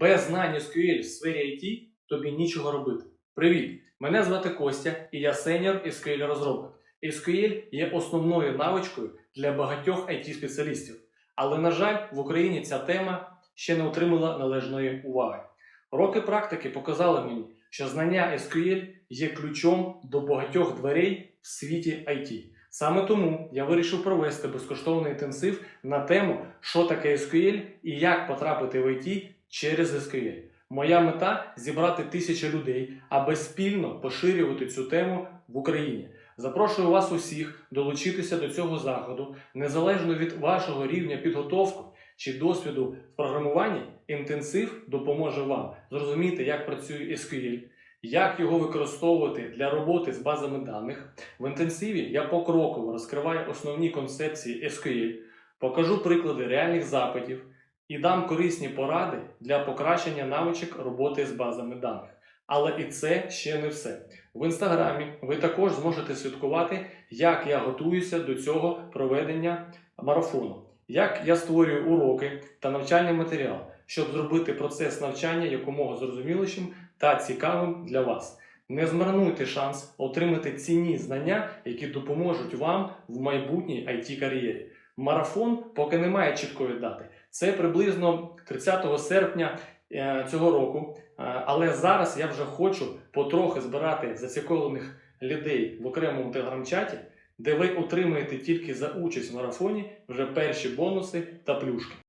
Без знань SQL в сфері IT тобі нічого робити. Привіт! Мене звати Костя і я сеньор SQL розробник. SQL є основною навичкою для багатьох IT-спеціалістів. Але, на жаль, в Україні ця тема ще не отримала належної уваги. Роки практики показали мені, що знання SQL є ключом до багатьох дверей в світі IT. Саме тому я вирішив провести безкоштовний інтенсив на тему, що таке SQL і як потрапити в IT через SQL. Моя мета зібрати тисячі людей, аби спільно поширювати цю тему в Україні. Запрошую вас усіх долучитися до цього заходу, незалежно від вашого рівня підготовки чи досвіду в програмуванні, інтенсив допоможе вам зрозуміти, як працює SQL, як його використовувати для роботи з базами даних. В інтенсиві я покроково розкриваю основні концепції SQL, покажу приклади реальних запитів і дам корисні поради для покращення навичок роботи з базами даних. Але і це ще не все. В інстаграмі ви також зможете слідкувати, як я готуюся до цього проведення марафону, як я створюю уроки та навчальний матеріал, щоб зробити процес навчання якомога зрозумілішим та цікавим для вас. Не змарнуйте шанс отримати цінні знання, які допоможуть вам в майбутній it кар'єрі. Марафон поки не має чіткої дати. Це приблизно 30 серпня е, цього року. Е, Але зараз я вже хочу потрохи збирати зацікавлених людей в окремому телеграм-чаті, де ви отримаєте тільки за участь в марафоні вже перші бонуси та плюшки.